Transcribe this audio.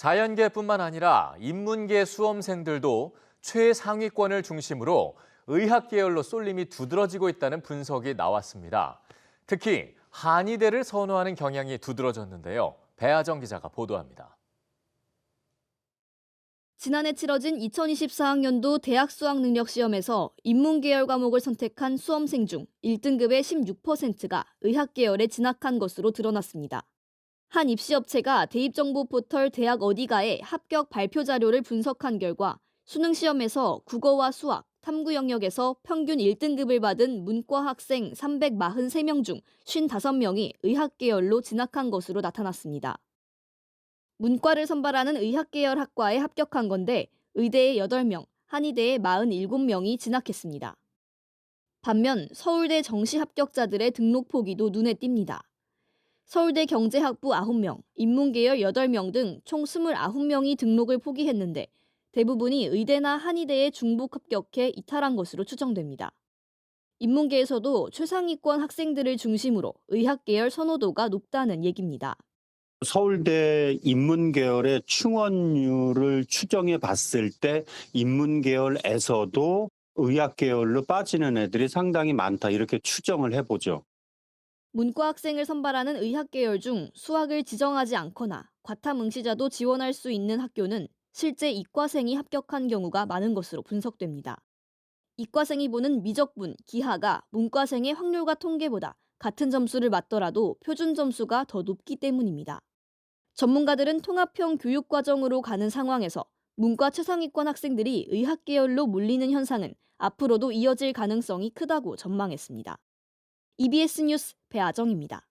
자연계뿐만 아니라 인문계 수험생들도 최상위권을 중심으로 의학 계열로 쏠림이 두드러지고 있다는 분석이 나왔습니다. 특히 한의대를 선호하는 경향이 두드러졌는데요. 배아정 기자가 보도합니다. 지난해 치러진 2024학년도 대학 수학 능력 시험에서 인문 계열 과목을 선택한 수험생 중 1등급의 16%가 의학 계열에 진학한 것으로 드러났습니다. 한 입시업체가 대입정보 포털 대학 어디가의 합격 발표 자료를 분석한 결과 수능 시험에서 국어와 수학, 탐구 영역에서 평균 1등급을 받은 문과 학생 343명 중 55명이 의학 계열로 진학한 것으로 나타났습니다. 문과를 선발하는 의학계열 학과에 합격한 건데 의대에 8명, 한의대에 47명이 진학했습니다. 반면 서울대 정시 합격자들의 등록 포기도 눈에 띕니다. 서울대 경제학부 9명, 인문계열 8명 등 총 29명이 등록을 포기했는데 대부분이 의대나 한의대에 중복 합격해 이탈한 것으로 추정됩니다. 인문계에서도 최상위권 학생들을 중심으로 의학계열 선호도가 높다는 얘기입니다. 서울대 인문계열의 충원율을 추정해 봤을 때 인문계열에서도 의학계열로 빠지는 애들이 상당히 많다 이렇게 추정을 해보죠. 문과 학생을 선발하는 의학계열 중 수학을 지정하지 않거나 과탐 응시자도 지원할 수 있는 학교는 실제 이과생이 합격한 경우가 많은 것으로 분석됩니다. 이과생이 보는 미적분, 기하가 문과생의 확률과 통계보다 같은 점수를 맞더라도 표준 점수가 더 높기 때문입니다. 전문가들은 통합형 교육과정으로 가는 상황에서 문과 최상위권 학생들이 의학계열로 몰리는 현상은 앞으로도 이어질 가능성이 크다고 전망했습니다. EBS 뉴스 배아정입니다.